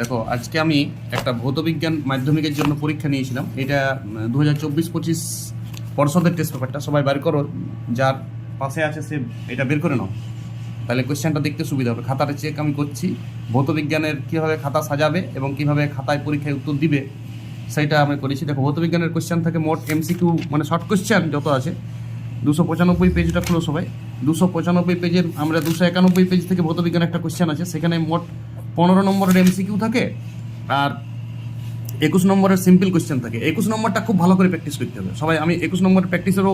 দেখো, আজকে আমি একটা ভৌতবিজ্ঞান মাধ্যমিকের জন্য পরীক্ষা নিয়েছিলাম। এটা দু হাজার চব্বিশ পঁচিশ পর্ষদের টেস্ট পেপারটা সবাই বের করো, যার পাশে আছে সে, এটা বের করে নাও। তাহলে কোয়েশ্চেনটা দেখতে সুবিধা হবে। খাতাটা চেক আমি করছি। ভৌতবিজ্ঞানের কীভাবে খাতা সাজাবে এবং কীভাবে খাতায় পরীক্ষায় উত্তর দিবে সেইটা আমি করেছি। দেখো, ভৌতবিজ্ঞানের কোয়েশ্চেন থাকে মোট এমসিকিউ মানে শর্ট কোয়েশ্চেন যত আছে, দুশো পঁচানব্বই পেজটা খুলো সবাই দুশো পঁচানব্বই পেজের আমরা দুশো একানব্বই পেজ থেকে ভৌতবিজ্ঞান একটা কোয়েশ্চেন আছে। সেখানে মোট পনেরো নম্বরের এমসিকিউ থাকে আর একুশ নম্বরের সিম্পল কোয়েশ্চেন থাকে। একুশ নম্বরটা খুব ভালো করে প্র্যাকটিস করতে হবে। সবাই, আমি একুশ নম্বরের প্র্যাকটিসেরও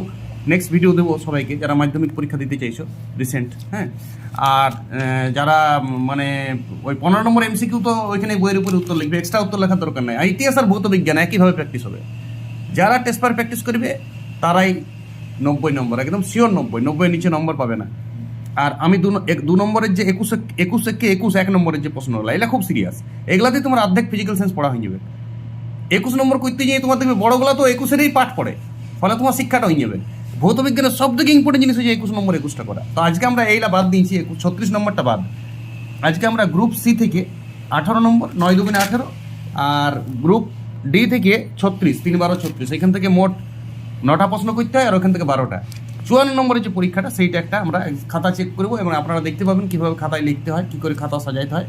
নেক্সট ভিডিও দেবো সবাইকে, যারা মাধ্যমিক পরীক্ষা দিতে চাইছো রিসেন্ট হ্যাঁ? আর যারা মানে ওই পনেরো নম্বর এমসিকিউ তো ওইখানে বইয়ের উপরে উত্তর লিখবে এক্সট্রা উত্তর লেখার দরকার নেই। আর ইতিহাস আর ভৌত বিজ্ঞান একইভাবে প্র্যাকটিস হবে। যারা টেস্ট পার প্র্যাকটিস করবে, তারাই নব্বই নম্বর, একদম শিওর নব্বই নব্বই নিচে নম্বর পাবে না। আর আমি দু দু নম্বরের যে একুশ একুশ একে একুশ, এক নম্বরের যে প্রশ্নগুলো এগুলো খুব সিরিয়াস এগুলাতেই তোমার অর্ধেক ফিজিক্যাল সায়েন্স পড়া হয়ে যাবে। একুশ নম্বর করতে গিয়ে তোমার দেখবে বড়গুলো তো একুশেরই পাঠ পড়ে, ফলে তোমার শিক্ষাটা হয়ে যাবে। ভৌত বিজ্ঞানের সব থেকে ইম্পর্টেন্ট জিনিস হচ্ছে একুশ নম্বর একুশটা করা। তো আজকে আমরা এইলা বাদ দিয়েছি, একুশ, ছত্রিশ নম্বরটা বাদ। আজকে আমরা গ্রুপ সি থেকে আঠারো নম্বর, নয় দুগুণে আঠেরো, আর গ্রুপ ডি থেকে ছত্রিশ, তিন বারো, ছত্রিশ। এখান থেকে মোট নটা প্রশ্ন করতে হয়, আর ওখান থেকে বারোটা। চুয়ান্ন নম্বরের যে পরীক্ষাটা, সেইটা একটা আমরা খাতা চেক করব এবং আপনারা দেখতে পাবেন কীভাবে খাতায় লিখতে হয়, কী করে খাতা সাজাইতে হয়।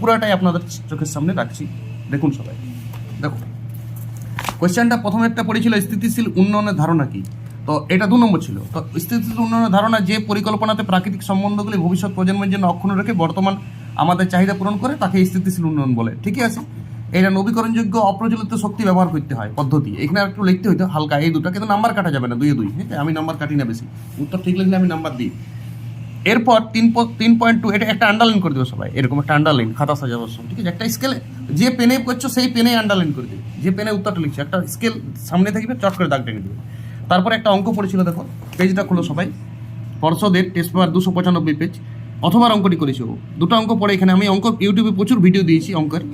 পুরাটাই আপনাদের চোখের সামনে রাখছি। দেখুন সবাই। দেখুন। কোয়েশ্চেনটা প্রথমে একটা পড়েছিল, স্থিতিশীল উন্নয়নের ধারণা কি? তো এটা দু নম্বর ছিল। তো স্থিতিশীল উন্নয়নের ধারণা যে পরিকল্পনাতে প্রাকৃতিক সম্বন্ধগুলি ভবিষ্যৎ প্রজন্মের জন্য অক্ষুণ্ণ রেখে বর্তমান আমাদের চাহিদা পূরণ করে, তাকে স্থিতিশীল উন্নয়ন বলে। ঠিকই আছে? এটা নবীকরণযোগ্য অপ্রচলিত শক্তি ব্যবহার করতে হয়, পদ্ধতি। এখানে একটু লিখতে হইতো, হালকা, এই দুটো, কিন্তু নাম্বার কাটা যাবে না দুই দুই। হ্যাঁ আমি নাম্বার কাটি না বেশি। উত্তর ঠিক লিখলে আমি নাম্বার দিই। এরপর তিন তিন পয়েন্ট টু, এটা একটা আন্ডারলাইন করে দেবো সবাই, এরকম একটা আন্ডারলাইন খাতা সাজাবার সময় ঠিক আছে? একটা স্কেলে যে পেনে করছ, সেই পেনে আন্ডারলাইন করে দেবে। যে পেনে উত্তরটা লিখছো, একটা স্কেল সামনে থাকবে, চট করে দাগ টেনে দেবে। তারপর একটা অঙ্ক পড়েছিল, দেখো পেজটা খুলো সবাই। পর্ষদের টেস্ট পেপার দুশো পঁচানব্বই পেজ অথবা অঙ্কটি করেছে। ও দুটো অঙ্ক পড়ে এখানে, আমি অঙ্ক ইউটিউবে প্রচুর ভিডিও দিয়েছি অঙ্কের।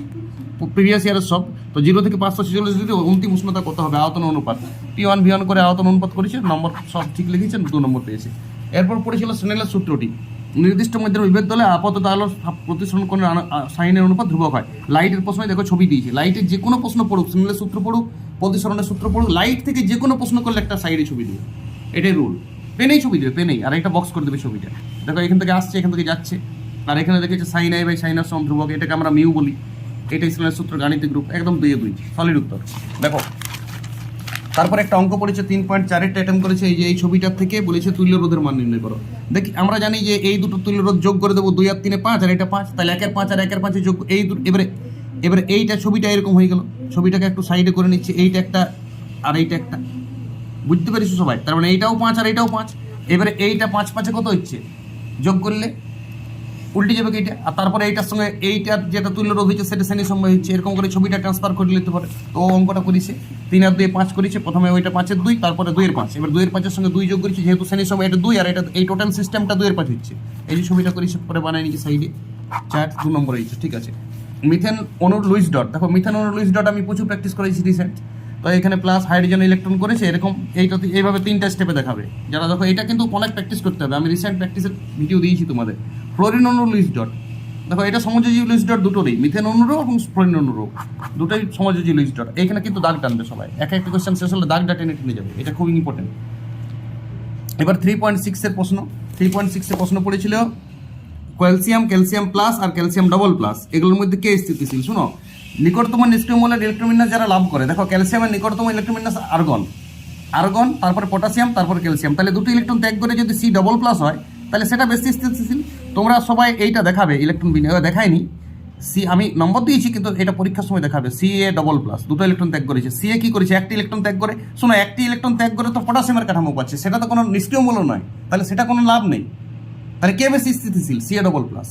প্রিভিয়াস ইয়ারের সব, তো জিরো থেকে পাঁচশো ছেচল্লিশ যদি অন্তিম উষ্ণতা কত হবে, আয়তন অনুপাত। পি ওয়ান ভি ওয়ান করে আয়তন অনুপাত করেছে, নম্বর সব ঠিক লিখেছেন, দু নম্বর পেয়েছে। এরপর পড়েছিল স্নেলের সূত্রটি। নির্দিষ্ট মধ্যে বিভেদ দলে আপাতত আলো প্রতিসরণ আ- সাইনের অনুপাত ধ্রুবক হয়। লাইটের প্রশ্নে দেখো ছবি দিয়েছি। লাইটের যে কোনো প্রশ্ন পড়ুক স্নেলের সূত্র পড়ুক, প্রতিসরণের সূত্র পড়ুক লাইট থেকে যে কোনো প্রশ্ন করলে একটা সাইডে ছবি দিবে। এটাই রুল পেনেই ছবি দেবে, পেনেই। আর একটা বক্স করে দেবে ছবিটা। দেখো এখান থেকে আসছে, এখান থেকে যাচ্ছে। আর এখানে দেখেছে সাইন আই বাই সাইনার সম ধ্রুবক, এটাকে আমরা মিউ বলি। এটা ইসলামের সূত্র, গাণিতিক গ্রুপ একদম দুইয়ে দুই সলিড উত্তর। দেখো, তারপর একটা অঙ্ক পড়েছে তিন পয়েন্ট চারেরটা অ্যাটেম্প করেছে, এই যে এই ছবিটার থেকে বলেছে তুল্য রোধের মান নির্ণয় করো। দেখি, আমরা জানি যে এই দুটো তুল্য রোধ যোগ করে দেবো দুই আর তিনে পাঁচ, আর এটা পাঁচ, তাহলে একের পাঁচ আর একের পাঁচে যোগ, এই দুটো, এবারে এবারে এইটা ছবিটা এরকম হয়ে গেল। ছবিটাকে একটু সাইডে করে নিচ্ছে, এইটা একটা, আর এইটা একটা। বুঝতে পারিস সবাই? তার মানে এইটাও পাঁচ, আর এইটাও পাঁচ। এবারে এইটা পাঁচ, পাঁচে কত হচ্ছে? যোগ করলে উল্টে যাবে এটা? আর তারপরে এইটার সঙ্গে এইটার যেটা তুল্য রোধ হচ্ছে সেটা শ্রেণির সময় হচ্ছে এরকম করে ছবিটা ট্রান্সফার করে নিতে পারে। তো অঙ্কটা করেছে। তিন আর দুই পাঁচ করেছে। প্রথমে ওইটা পাঁচের দুই, তারপরে দুইয়ের পাঁচ। এবার দুইয়ের পাঁচের সঙ্গে দুই যোগ করেছে, যেহেতু শ্রেণির সময় এটা দুই, আর এটা এই টোটাল সিস্টেমটা দুইয়ের পাঁচ হচ্ছে। এই যে ছবিটা করেছে, পরে বানাই নিচ্ছে সাইডে। চার, দু নম্বর হয়েছে, ঠিক আছে। মিথেন অনুর লুইস ডট। দেখো, মিথেন অনুর লুইস ডট আমি প্রচুর প্র্যাকটিস করেছি রিসেন্ট তো এখানে প্লাস হাইড্রোজেন ইলেকট্রন করেছে, এরকম এইটা এইভাবে তিনটা স্টেপে দেখাবে। যারা দেখো, এটা কিন্তু অনেক প্র্যাকটিস করতে হবে। আমি রিসেন্ট প্র্যাকটিসের ভিডিও দিয়েছি তোমাদের। ফ্লোরিন লুইস ডট দেখো, এটা সমযোজী লুইস ডট দুটোরই মিথেন অনুরও এবং ফ্লোরিন অনুরও দুটোই সমযোজী লুইস ডট এখানে কিন্তু দাগ টানবে সবাই। এক একটা কোয়েশ্চেন শেষ হলে দাগটা টেনে টেনে যাবে। এটা খুব ইম্পর্টেন্ট এবার থ্রি পয়েন্ট সিক্সের প্রশ্ন। থ্রি পয়েন্ট সিক্সের প্রশ্ন পড়েছিল ক্যালসিয়াম ক্যালসিয়াম প্লাস আর ক্যালসিয়াম ডবল প্লাস এগুলোর মধ্যে কে স্থিতিশীল? শুনো, নিকটতম নিষ্ক্রিয় মূলের ইলেকট্রোমিনাস যারা লাভ করে, দেখো ক্যালসিয়ামের নিকটতম ইলেকট্রোমিনাস আর্গন আর্গন তারপর পটাশিয়াম তারপর ক্যালসিয়াম তাহলে দুটো ইলেকট্রন ত্যাগ করে যদি সি ডবল প্লাস হয়, তাহলে সেটা বেশি স্থিতিশীল? তোমরা সবাই এইটা দেখাবে ইলেকট্রন বিনিয়োগ দেখায়নি সি আমি নম্বর দিয়েছি, কিন্তু এটা পরীক্ষার সময় দেখাবে। সি এ ডবল প্লাস দুটো ইলেকট্রন ত্যাগ করেছে। সি এ কি করেছে? একটি ইলেকট্রন ত্যাগ করে। শোনো, একটি ইলেকট্রন ত্যাগ করে তো পটাশিয়ামের কাঠামো পাচ্ছে। সেটা তো কোনো নিষ্ক্রিয় মূল্য নয়। তাহলে সেটা কোনো লাভ নেই। তাহলে কে বেশি স্থিতিশীল? সি এ ডবল প্লাস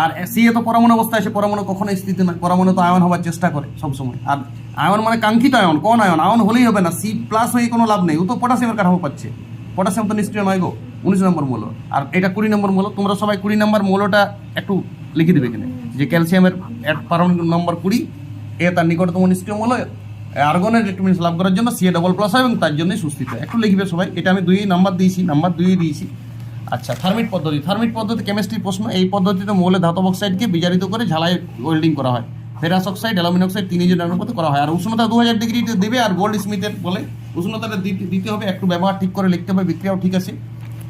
আর সি এ তো পরমাণু অবস্থায় আছে। পরমাণু কখনো স্থিতি নয় পরমাণু তো আয়ন হওয়ার চেষ্টা করে সবসময়। আর আয়ন মানে কাঙ্ক্ষিত আয়ন, কোন আয়ন? আয়ন হলেই হবে না। সি প্লাস হয়ে কোনো লাভ নেই। ও তো পটাশিয়ামের কাঠামো পাচ্ছে। পটাশিয়াম তো নিষ্ক্রিয় নয় গো। উনিশ নম্বর মূল্য আর এটা কুড়ি নম্বর মূল্য তোমরা সবাই কুড়ি নম্বর মূল্যটা একটু লিখে দেবে এখানে। যে ক্যালসিয়ামের পারমাণবিক নম্বর কুড়ি, এ তার নিকটতম নিষ্ক্রিয় মূল্য আর্গনের ইলেকট্রনিক্স লাভ করার জন্য সি এ ডবল প্লাস হয় এবং তার জন্যই সুস্থিত একটু লিখবে সবাই, এটা আমি দুই নাম্বার দিয়েছি, নাম্বার দুই দিয়েছি। আচ্ছা থার্মিট পদ্ধতি থার্মিট পদ্ধতি কেমিস্ট্রি প্রশ্ন, এই পদ্ধতিতে মৌলের ধাতব অক্সাইডকে বিজারিত করে ঝালাই ওয়েল্ডিং করা হয়। ফেরাস অক্সাইড অ্যালুমিন অক্সাইড তিন ইঞ্জিন অনুপাতে করা হয়। আর উষ্ণতা দু হাজার ডিগ্রিতে দেবে, আর গোল্ড স্মিথের বলে উষ্ণতাটা দিতে হবে, একটু ব্যবহার ঠিক করে লিখতে হবে, বিক্রিয়াও ঠিক আছে।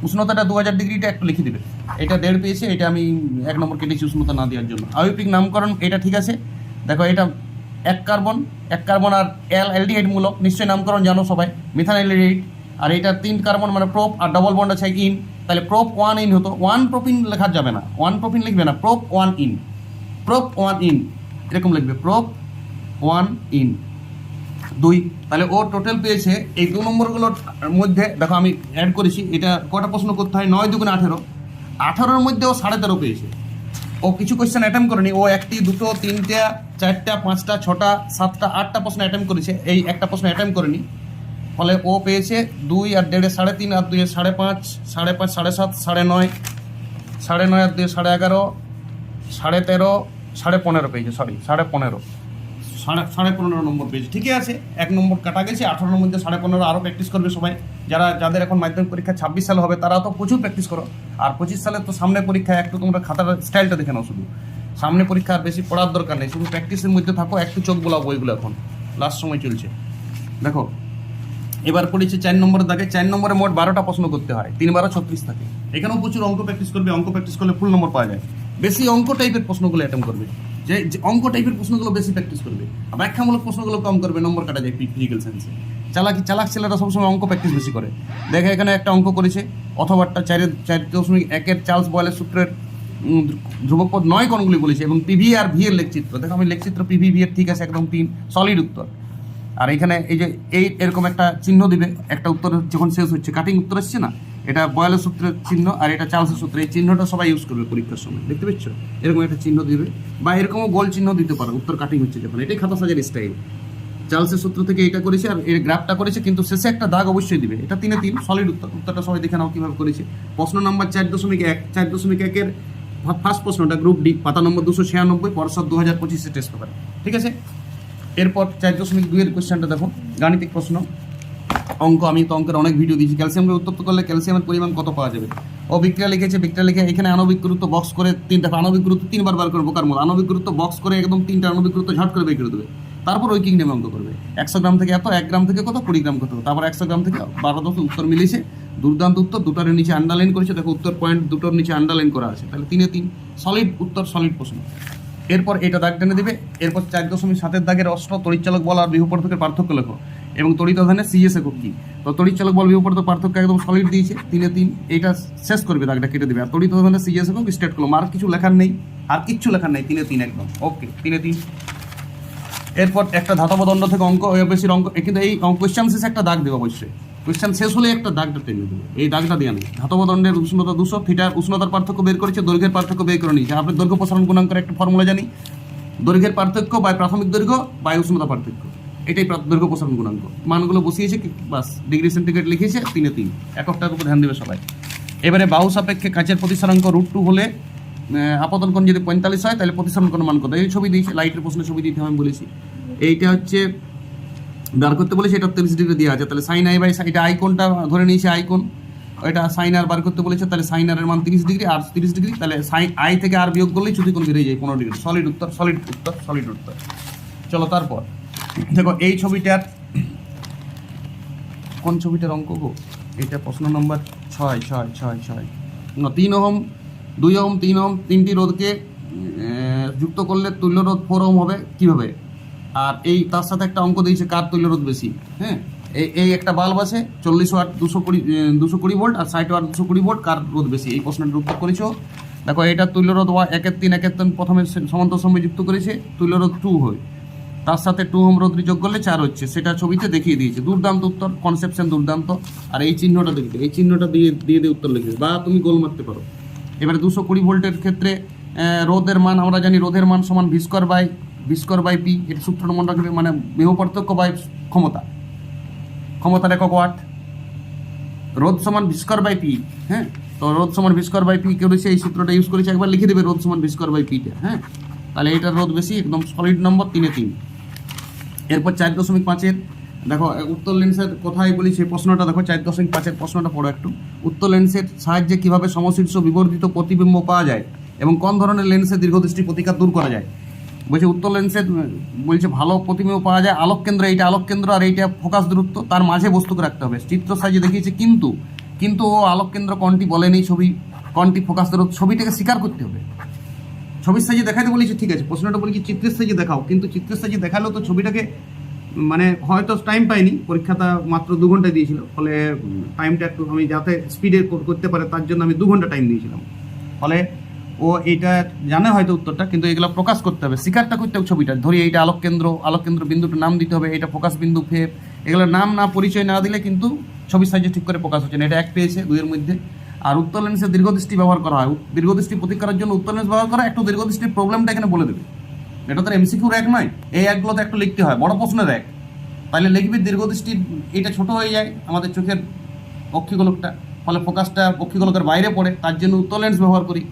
উষ্ণতাটা দু হাজার ডিগ্রিটা একটু লিখে দেবে। এটা দেড় পেয়েছে, এটা আমি এক নম্বর কেটেছি উষ্ণতা না দেওয়ার জন্য। আয়ুপিক নামকরণ, এটা ঠিক আছে। দেখো, এটা এক কার্বন এক কার্বন আর এল অ্যালডিহাইড মূলক। নিশ্চয়ই নামকরণ জানো সবাই মিথান অ্যালডিহাইড আর এটা তিন কার্বন মানে প্রোপ আর ডবল বন্ড আছে ইন তাহলে প্রোপ ওয়ান ইন হতো। ওয়ান প্রোপিন লেখা যাবে না। ওয়ান প্রোপিন লিখবে না prop one ene prop one ene এরকম লিখবে প্রোপ ওয়ান ইন দুই। তাহলে ও টোটাল পেয়েছে এই দু নম্বরগুলোর মধ্যে, দেখো আমি অ্যাড করেছি, এটা কটা প্রশ্ন করতে হয়? নয় দুগুণ আঠেরো। আঠেরোর মধ্যে ও সাড়ে তেরো পেয়েছে। ও কিছু কোয়েশ্চেন অ্যাটেম্প করেনি। ও একটি, দুটো, তিনটা, চারটা, পাঁচটা, ছটা, সাতটা, আটটা প্রশ্ন অ্যাটেম্প করেছে। এই একটা প্রশ্ন অ্যাটেম্প করেনি। ফলে ও পেয়েছে দুই আর দেড়ে সাড়ে তিন আর দুই সাড়ে পাঁচ সাড়ে পাঁচ, সাড়ে সাত, সাড়ে নয় সাড়ে নয় আর দুই সাড়ে এগারো, সাড়ে তেরো, সাড়ে পনেরো পেয়েছে সরি সাড়ে পনেরো। সাড়ে সাড়ে পনেরো নম্বর পেয়েছে ঠিকই আছে, এক নম্বর কাটা গেছে, আঠারোর মধ্যে সাড়ে পনেরো আরও প্র্যাকটিস করবে সবাই। যারা, যাদের এখন মাধ্যমিক পরীক্ষা ছাব্বিশ সালে হবে তারা তো প্রচুর প্র্যাকটিস করো। আর পঁচিশ সালে তো সামনে পরীক্ষা একটু তোমরা খাতার স্টাইলটা দেখে নাও শুধু। সামনে পরীক্ষা আর বেশি পড়ার দরকার নেই, শুধু প্র্যাকটিসের মধ্যে থাকো, একটু চোখ বোলাও বইগুলো এখন। লাস্ট সময় চলছে। দেখো, এবার পড়েছে চার নম্বরের দাগে, চার নম্বরে মোট বারোটা প্রশ্ন করতে হয়, তিন বারো ছত্রিশ থাকে। এখানেও প্রচুর অঙ্ক প্র্যাকটিস করবে, অঙ্ক প্র্যাকটিস করলে ফুল নম্বর পাওয়া যায়। বেশি অঙ্ক টাইপের প্রশ্নগুলো অ্যাটেম্প করবে। যে অঙ্ক টাইপের প্রশ্নগুলো বেশি প্র্যাকটিস করবে। ব্যাখ্যামূলক প্রশ্নগুলো কম করবে নম্বর কাটা যায় ফিজিক্যাল সায়েন্সে চালাকি, চালাক ছেলেরা সবসময় অঙ্ক প্র্যাকটিস বেশি করে। দেখে এখানে একটা অঙ্ক করেছে অথবা একটা চারের, চার দশমিক একের চার্লস বয়েলের সূত্রের ধ্রুবপদ নয় কোনগুলি বলেছে এবং পিভি আর ভি এর লেখচিত্র। দেখো আমি লেখচিত্র পিভি ভি এর ঠিক আছে, একদম তিন সলিড উত্তর। আর এখানে এই যে এই এরকম একটা চিহ্ন দিবে, একটা উত্তর যখন শেষ হচ্ছে কাটিং উত্তর আসছে না? এটা বয়ালের সূত্রের চিহ্ন আর এটা চার্লসের সূত্র এই চিহ্নটা সবাই ইউজ করবে পরীক্ষার সময়, দেখতে পাচ্ছ এরকম একটা চিহ্ন দিবে বা এরকমও গোল চিহ্ন দিতে পারো, উত্তর কাটিং হচ্ছে যখন, এটাই খাতা সাজার স্টাইল চার্লসের সূত্র থেকে এটা করেছে আর এর গ্রাফটা করেছে, কিন্তু শেষে একটা দাগ অবশ্যই দিবে, এটা তিনে তিন সলিড উত্তর, উত্তরটা সবাই দেখে নাও কীভাবে করেছে। প্রশ্ন নম্বর চার দশমিক এক, চার দশমিক একের ফার্স্ট প্রশ্নটা গ্রুপ ডি পাতা নম্বর দুশো ছিয়ানব্বই পরশদ দু হাজার পঁচিশে টেস্ট পেপার ঠিক আছে? এরপর চার দশমিক দুইয়ের কোয়েশ্চেনটা দেখো, গাণিতিক প্রশ্ন। অঙ্ক, আমি তো অঙ্কের অনেক ভিডিও দিয়েছি। ক্যালসিয়ামকে উত্তপ্ত করলে ক্যালসিয়ামের পরিমাণ কত পাওয়া যাবে? ও বিক্রিয়া লিখেছে বিক্রিয়া লিখে এখানে আণবিক গুরুত্ব বক্স করে তিনটা আণবিক গুরুত্ব তিনবার বার করে বোকার মূল। আণবিক গুরুত্ব বক্স করে একদম তিনটা আণবিক গুরুত্ব ঝট করে বের করে দেবে। তারপর ওই কিং অঙ্ক করবে। একশো গ্রাম থেকে এত, এক গ্রাম থেকে কত, কুড়ি গ্রাম কত? তারপর একশো গ্রাম থেকে বারো দশ উত্তর মিলেছে। দুর্দান্ত উত্তর, দুটার নিচে আন্ডারলাইন করেছে। দেখো, উত্তর পয়েন্ট দুটোর নিচে আন্ডারলাইন করা আছে। তাহলে তিনে তিন। সলিড উত্তর সলিড প্রশ্ন। এরপর এটা দাগ টেনে দেবে, এরপর চার দশমিক সাতের দাগের অস্ত্র, তড়িৎচালক বল আর বিহুপর্থকের পার্থক্য লেখো। এবং তড়িৎ আধানের সিএস একক কি তো তড়িৎচালক বল বিহুপর্থক পার্থক্য একদম সলিড দিয়েছে তিনে তিন, এইটা শেষ করবে, দাগটা কেটে দেবে। আর তড়িৎ আধানের সিএস একক স্টেট করল আর কিছু লেখার নেই, আর কিচ্ছু লেখার নেই তিনে তিন একদম। ওকে তিনে তিন। এরপর একটা ধাতব দণ্ড থেকে অঙ্ক বেশির অঙ্ক কিন্তু এই কোয়েশ্চেন শেষে একটা দাগ দেবে অবশ্যই। কোয়েশ্চেন শেষ হলে একটা দাগটা টেনে দেবে। এই দাগটা দিয়ে নেই। ধাতব দণ্ডের উষ্ণতা দুশো ফিটার উষ্ণতার পার্থক্য বের করেছে, দৈর্ঘ্যের পার্থক্য বের করে নিয়েছে আপনি দৈর্ঘ্য প্রসারণ গুণাঙ্কের একটা ফর্মুলা জানি। দৈর্ঘ্যের পার্থক্য বা প্রাথমিক দৈর্ঘ্য বা উষ্ণতা পার্থক্য। এটাই দৈর্ঘ্য প্রসারণ গুণাঙ্ক। মানগুলো বসিয়েছে বাস ডিগ্রি সেন্টিগ্রেড লিখেছে, তিনে তিন। এককটার উপর ধ্যান দেবে সবাই। এবারে বাহু সাপেক্ষে কাঁচের প্রতিসরাঙ্ক রুট টু হলে আপতন কোণ যদি পঁয়তাল্লিশ হয়, তাহলে প্রতিসরণ কোণ মান কত? এই ছবি দিয়েছে লাইটের প্রশ্নে ছবি দিতে আমি বলেছি। এইটা হচ্ছে বার করতে বলেছে, এটা তিরিশ ডিগ্রি দেওয়া আছে। তাহলে সাইন আই বাই এটা আইকনটা ধরে নিয়েছে আইকন। এটা সাইন আর বার করতে বলেছে, তাহলে সাইন আর এর মান তিরিশ ডিগ্রি আর তিরিশ ডিগ্রি, তাহলে সাইন আই থেকে আর বিয়োগ করলেই যদি কোন বেরিয়ে যায় পনেরো ডিগ্রি। সলিড উত্তর সলিড উত্তর সলিড উত্তর। চলো তারপর। দেখো, এই ছবিটার, কোন ছবিটার অঙ্ক গো? এটা প্রশ্ন নম্বর ছয় ছয় ছয় ছয়। না, তিন ওহম, দুই ওহম, তিন ওহম, তিনটি রোধকে যুক্ত করলে তুল্য রোধ ফোর ওহম হবে। কীভাবে? আর এই তার সাথে একটা অঙ্ক দিয়েছে, কার তৈল রোধ বেশি? হ্যাঁ? এই একটা বাল্ব আছে, চল্লিশ ওয়াট দুশো কুড়ি দুশো কুড়ি ভোল্ট আর ষাট ওয়াট দুশো কুড়ি ভোল্ট কার রোধ বেশি? এই প্রশ্নটার উত্তর করেছ। দেখো, এটা তুল্য রোধ ওয়া একের তিন একের তিন প্রথমে সমান্তর সময় যুক্ত করেছে, তুল্য রোধ টু হয়। তার সাথে টু হোম রোধ যোগ করলে চার হচ্ছে, সেটা ছবিতে দেখিয়ে দিয়েছে। দুর্দান্ত উত্তর কনসেপশন দুর্দান্ত। আর এই চিহ্নটা দেখবে এই চিহ্নটা দিয়ে দিয়ে দিয়ে উত্তর লিখবে বা তুমি গোল মারতে পারো। এবারে দুশো কুড়ি ভোল্টের ক্ষেত্রে রোধের মান, আমরা জানি রোধের মান সমান V square by V square by P, এটা সূত্রটা মনে রাখবে মানে মেহ পার্থক্য বাই ক্ষমতা। ক্ষমতার একক ওয়াট রোধ সমান ভিস্কর বাই পি হ্যাঁ? তো রোদ সমান ভিস্কর বাই পি করেছে এই সূত্রটা ইউজ করেছে, একবার লিখে দেবে রোদ সমান ভিস্কর বাই পিটা হ্যাঁ? তাহলে এটার রোদ বেশি, একদম সলিড নম্বর তিনে তিন। এরপর চার দশমিক পাঁচের, দেখো উত্তর লেন্সের কথাই বলি, সেই প্রশ্নটা দেখো, চার দশমিক পাঁচের প্রশ্নটা পড়ো একটু। উত্তর লেন্সের সাহায্যে কীভাবে সমশীর্ষ বিবর্ধিত প্রতিবিম্ব পাওয়া যায় এবং কোন ধরনের লেন্সের দীর্ঘদৃষ্টি প্রতিকার দূর করা যায়? বলছে, উত্তর লেন্সের বলছে, ভালো প্রতিবিম্ব পাওয়া যায়। আলোক কেন্দ্র, এইটা আলোক কেন্দ্র আর এইটা ফোকাস দূরত্ব। তার মাঝে বস্তুকে রাখতে হবে। চিত্র সাইজে দেখিয়েছে কিন্তু কিন্তু ও আলোক কেন্দ্র কোনটি বলেনি, ছবি, কোনটি ফোকাস দূরত্ব, ছবিটাকে স্বীকার করতে হবে। ছবির সাইজে দেখাতে বলেছে, ঠিক আছে, প্রশ্নটা বলেছি চিত্রের সাইজে দেখাও। কিন্তু চিত্রের সাইজে দেখালেও তো ছবিটাকে মানে হয়তো টাইম পাইনি পরীক্ষাটা মাত্র দু ঘণ্টা দিয়েছিল। ফলে টাইমটা একটু আমি যাতে স্পিডে করতে পারে, তার জন্য আমি দু ঘণ্টা টাইম দিয়েছিলাম। ফলে ও এইটা জানে হয়তো উত্তরটা, কিন্তু এগুলো প্রকাশ করতে হবে। স্বীকারটা করতে হবে ছবিটা ধরি এইটা আলোক কেন্দ্র আলোক কেন্দ্র বিন্দুটার নাম দিতে হবে এটা ফোকাস বিন্দু ফের। এগুলোর নাম না, পরিচয় না দিলে কিন্তু ছবির সাইজে ঠিক করে প্রকাশ হচ্ছে না। এটা এক পেয়েছে দুইয়ের মধ্যে। আর উত্তর লেন্সে দীর্ঘদৃষ্টি ব্যবহার করা হয়। দীর্ঘদৃষ্টি প্রতিকারের জন্য উত্তর লেন্স ব্যবহার করা, একটু দীর্ঘদৃষ্টির প্রবলেমটা এখানে বলে দেবে। এটা তো এমসিকিউর এক নয়। এই একগুলোতে একটু লিখতে হয়। বড় প্রশ্নের এক। তাহলে লিখবি দীর্ঘদৃষ্টির এটা ছোট হয়ে যায় আমাদের চোখের অক্ষিগোলকটা ফলে ফোকাসটা অক্ষিগোলকের বাইরে পড়ে। তার জন্য উত্তর লেন্স ব্যবহার করি।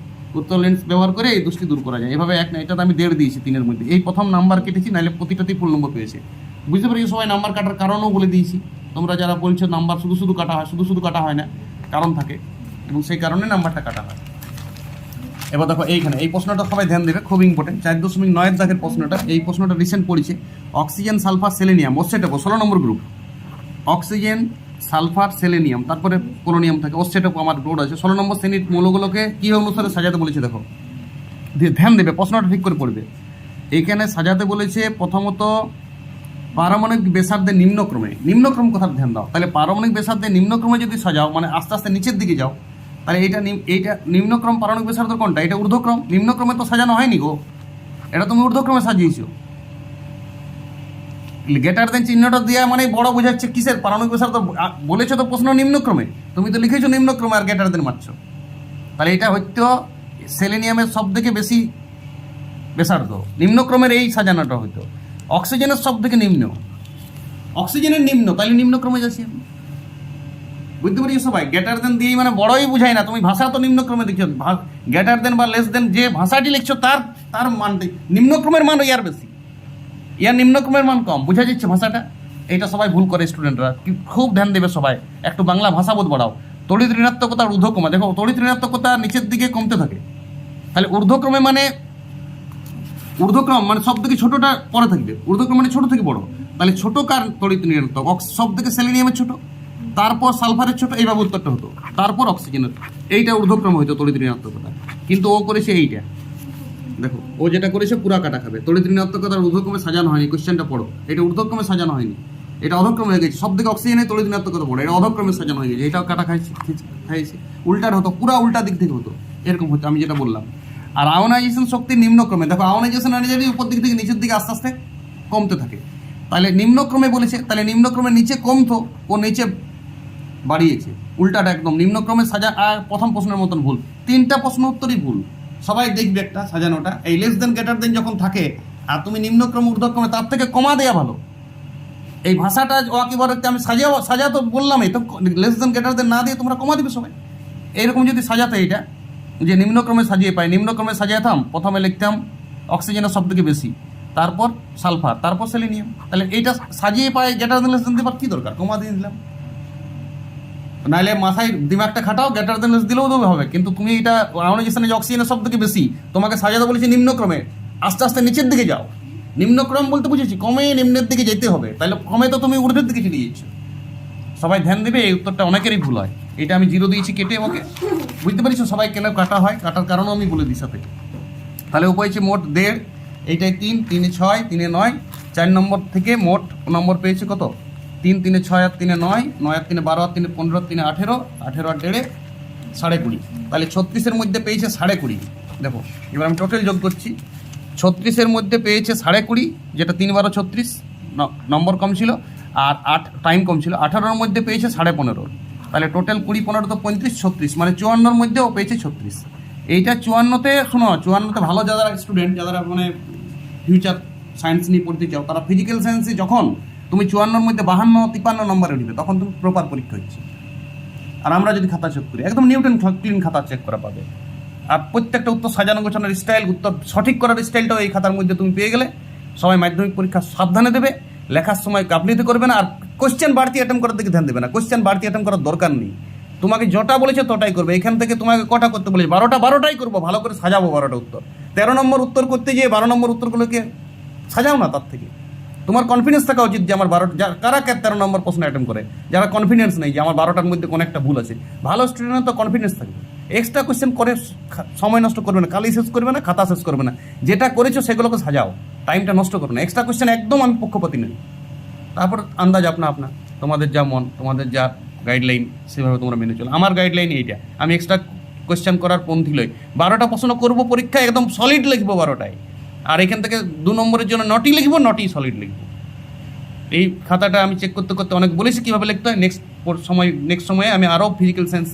উত্তর লেন্স ব্যবহার করে এই দৃষ্টি দূর করা যায়। এভাবে এক না এটাতে আমি দেড় দিয়েছি তিনের মধ্যে। এই প্রথম নাম্বার কেটেছি নাহলে প্রতিটাতেই ফুল নম্বর পেয়েছে। বুঝতে পারি সবাই? নাম্বার কাটার কারণও বলে দিয়েছি। তোমরা যারা বলছো নাম্বার শুধু শুধু কাটা হয়, শুধু শুধু কাটা হয় না, কারণ থাকে। এবং সেই কারণে নাম্বারটা কাটা হয়। এবার দেখো এইখানে, এই প্রশ্নটা সবাই ধ্যান দেবে, খুব ইম্পর্টেন্ট চার দশমিক নয়ের দাগের প্রশ্নটা, এই প্রশ্নটা রিসেন্ট পড়েছে। অক্সিজেন সালফার সেলেনিয়াম ওসেটাপো ষোলো নম্বর গ্রুপ অক্সিজেন সালফার সেলেনিয়াম, তারপরে পোলোনিয়াম থাকে ওসেটাপো আমার বোর্ড আছে। ষোলো নম্বর শ্রেণির মৌলগুলোকে কী অনুসারে সাজাতে বলেছে দেখো। ধ্যান দেবে, প্রশ্নটা ঠিক করে পড়বে। এইখানে সাজাতে বলেছে প্রথমত পারমাণবিক ব্যাসার্ধের নিম্নক্রমে। নিম্নক্রম কথা ধ্যান দাও। তাহলে পারমাণবিক ব্যাসার্ধের নিম্নক্রমে যদি সাজাও মানে আস্তে আস্তে নিচের দিকে যাও, তাহলে নিম- এইটা নিম্নক্রম পারমাণবিক বেসার্ধ কোনটা? এটা ঊর্ধ্বক্রম। নিম্নক্রমে তো সাজানো হয়নি গো। এটা তুমি ঊর্ধ্বক্রমে সাজিয়েছো। গেটার দেন চিহ্নটা দেওয়া মানে বড় বোঝাচ্ছে কিসের? পারমাণবিক ব্যাসার্ধ আ- বলেছ তো প্রশ্ন নিম্নক্রমে। তুমি তো লিখেছো নিম্নক্রমে আর গেটার দেন মারছো। তাহলে এটা হয়তো সেলেনিয়ামের সব থেকে বেশি ব্যাসার্ধ। নিম্নক্রমের এই সাজানোটা হইতো অক্সিজেনের সব থেকে নিম্ন। অক্সিজেনের নিম্ন, তাহলে নিম্নক্রমে যাচ্ছি বুঝতে পারি সবাই? গ্রেটার দেন দিয়েই মানে বড়ই বুঝাই না। তুমি ভাষা তো নিম্নক্রমে দেখছ। গ্রেটার দেন বা লেস দেন যে ভাষাটি লিখছো, তার তার মান নিম্নক্রমের মান ইয়ার বেশি। ইয়ার নিম্নক্রমের মান কম, বোঝা যাচ্ছে ভাষাটা? এটা সবাই ভুল করে স্টুডেন্টরা খুব ধ্যান দেবে সবাই। একটু বাংলা ভাষা বোধ বাড়াও। তড়িৎ ঋণাত্মকতা ঊর্ধ্বক্রমে, দেখো, তড়িৎ ঋণাত্মকতা নিচের দিকে কমতে থাকে। তাহলে ঊর্ধ্বক্রমে মানে ঊর্ধ্বক্রম মানে সব থেকে ছোটটা পরে থাকবে। ঊর্ধ্বক্রম মানে ছোট থেকে বড়। তাহলে ছোট কার তড়িৎ ঋণাত্মক? সব থেকে সেলেনিয়ামের ছোট। তারপর সালফারের ছোট এইভাবে উত্তরটা হতো। তারপর অক্সিজেনের। এইটা ঊর্ধ্বক্রম হইতো তড়িৎ ঋণাত্মকতা। কিন্তু ও করেছে এইটা। দেখো, ও যেটা করেছে পুরা কাটা খাবে। তড়িৎ ঋণাত্মকতার ঊর্ধ্বক্রমে সাজানো হয়নি, কোশ্চেনটা পড়ো। এটা ঊর্ধ্বক্রমে সাজানো হয়নি। এটা অধক্রমে হয়ে গেছে। সব থেকে অক্সিজেনে তড়িৎ ঋণাত্মকতা পড়ো। এটা অধক্রমে সাজানো হয়ে গেছে। এটাও কাটা খাইছে খাইছে উল্টার হতো, পুরা উল্টা দিক থেকে হতো। এরকম হতো আমি যেটা বললাম। আর আয়নাইজেশন শক্তির নিম্নক্রমে, দেখো, আয়নাইজেশন এনার্জি উপর দিক থেকে নিচের দিকে আস্তে আস্তে কমতে থাকে। তাহলে নিম্নক্রমে বলেছে, তাহলে নিম্নক্রমে নিচে কমতো, ও নিচে বাড়িয়েছে। উল্টাটা একদম, নিম্নক্রমে সাজা প্রথম প্রশ্নের মতন ভুল। তিনটা প্রশ্ন উত্তরই ভুল। সবাই দেখবে একটা সাজানোটা। এই লেস দেন গ্রেটার দেন যখন থাকে, আর তুমি নিম্নক্রম ঊর্ধ্বক্রমে, তার থেকে কমা দেওয়া ভালো। এই ভাষাটা একেবারে আমি সাজাও সাজা তো বললামই, তো লেস দেন গ্রেটার দেন না দিয়ে তোমরা কমা দিবে সবাই। এইরকম যদি সাজাতে এটা যে নিম্নক্রমে সাজিয়ে পাই, নিম্নক্রমে সাজাতাম, প্রথমে লিখতাম অক্সিজেনের সব থেকে বেশি, তারপর সালফার তারপর সেলেনিয়াম তাহলে এইটা সাজিয়ে পাই গ্রেটার দেন লেস দেন দেবার কী দরকার? কমা দিয়ে দিলাম। নাহলে মাথায় দিমাগটা খাটাও গ্রেটার দেন দিলেও দেবে হবে। কিন্তু তুমি এটা আয়োনাইজেশনে যে অক্সিজেনের সব থেকে বেশি, তোমাকে সাজাতে বলেছি নিম্নক্রমে। আস্তে আস্তে নিচের দিকে যাও। নিম্নক্রম বলতে বুঝেছি কমে নিম্নের দিকে যেতে হবে। তাহলে কমে তো তুমি ঊর্ধ্বের দিকে চলে যাচ্ছ। সবাই ধ্যান দেবে, এই উত্তরটা অনেকেরই ভুল হয়। এটা আমি জিরো দিয়েছি, কেটে ওকে বুঝতে পারিস সবাই কেন কাটা হয়? কাটার কারণও আমি বলে দিই সাথে। তাহলে ও পেয়েছে মোট দেড়। এইটাই তিন, তিনে ছয়, তিনে নয়। চার নম্বর থেকে মোট নম্বর পেয়েছে কত? তিন, তিনে ছয় আর তিনে নয় নয় আর তিনে বারো আর তিনে পনেরো তিনে আঠেরো আঠেরো আর দেড়ে সাড়ে কুড়ি। তাহলে ছত্রিশের মধ্যে পেয়েছে সাড়ে কুড়ি। দেখো, এবার আমি টোটাল যোগ করছি। ছত্রিশের মধ্যে পেয়েছে সাড়ে কুড়ি, যেটা তিন বারো ছত্রিশ নম্বর কম ছিল, আর আট টাইম কম ছিল। আঠারোর মধ্যে পেয়েছে সাড়ে পনেরো। তাহলে টোটাল কুড়ি, পনেরো তো পঁয়ত্রিশ, ছত্রিশ মানে চুয়ান্নর মধ্যেও পেয়েছে ছত্রিশ। এইটা চুয়ান্নতে, শোনো, চুয়ান্নতে ভালো যারা স্টুডেন্ট যারা মানে ফিউচার সায়েন্স নিয়ে পড়তে চাও, তারা ফিজিক্যাল সায়েন্সে যখন তুমি চুয়ান্নর মধ্যে বাহান্ন তিপ্পান্ন নম্বরে উঠবে, তখন তুমি প্রপার পরীক্ষা হচ্ছে। আর আমরা যদি খাতা চেক করি, একদম নিউটন ক্লিন খাতা চেক করা পাবে। আর প্রত্যেকটা উত্তর সাজানো গোছানোর স্টাইল উত্তর সঠিক করার স্টাইলটাও এই খাতার মধ্যে তুমি পেয়ে গেলে, সবাই মাধ্যমিক পরীক্ষা সাবধানে দেবে, লেখার সময় গাফলিতে করবে না, আর কোশ্চেন বাড়তি অ্যাটেম্প করার দিকে ধ্যান দেবে না। কোশ্চেন বাড়তি অ্যাটেম্প করার দরকার নেই। তোমাকে যটা বলেছে তটাই করবে। এখান থেকে তোমাকে কটা করতে বলেছে? বারোটা, বারোটাই করব, ভালো করে সাজাবো বারোটা উত্তর। তেরো নম্বর উত্তর করতে গিয়ে বারো নম্বর উত্তরগুলোকে সাজাও না তার থেকে। তোমার কনফিডেন্স থাকা উচিত যে আমার বারোটা যা- কারা তেরো নম্বর প্রশ্ন অ্যাটেম্প করে? যারা কনফিডেন্স নেই যে আমার বারোটার মধ্যে কোনো একটা ভুল আছে। ভালো স্টুডেন্ট তো কনফিডেন্স থাকবে। এক্সট্রা কোশ্চেন করে সময় নষ্ট করবে না কালি শেষ করবে না, খাতা শেষ করবে না। যেটা করেছ সেগুলোকে সাজাও টাইমটা নষ্ট করবে না। এক্সট্রা কোয়েশ্চেন একদম আমি পক্ষপাতি নই। তারপর আন্দাজ আপনা আপনা, তোমাদের যা মন, তোমাদের যা গাইডলাইন সেভাবে তোমরা মেনে চলো। আমার গাইডলাইন এইটা। আমি এক্সট্রা কোয়েশ্চেন করার পন্থী লই। বারোটা প্রশ্ন করব পরীক্ষায়, একদম সলিড লিখব বারোটায়। আর এখান থেকে দু নম্বরের জন্য নটি লিখব নটি সলিড লিখব। এই খাতাটা আমি চেক করতে করতে অনেক বলেছি, কীভাবে লিখতে হয় নেক্সট সময় নেক্সট সময়ে আমি আরও ফিজিক্যাল সায়েন্স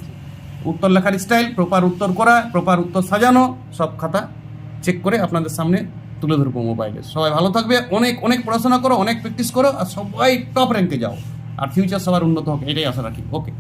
উত্তর লেখার স্টাইল প্রপার উত্তর করা প্রপার উত্তর সাজানো, সব খাতা চেক করে আপনাদের সামনে তুলে ধরবো মোবাইলে সবাই ভালো থাকবে, অনেক অনেক পড়াশোনা করো, অনেক প্র্যাকটিস করো, আর সবাই টপ র্যাঙ্কে যাও। আর ফিউচার সবার উন্নত হোক, এটাই আশা রাখি। ওকে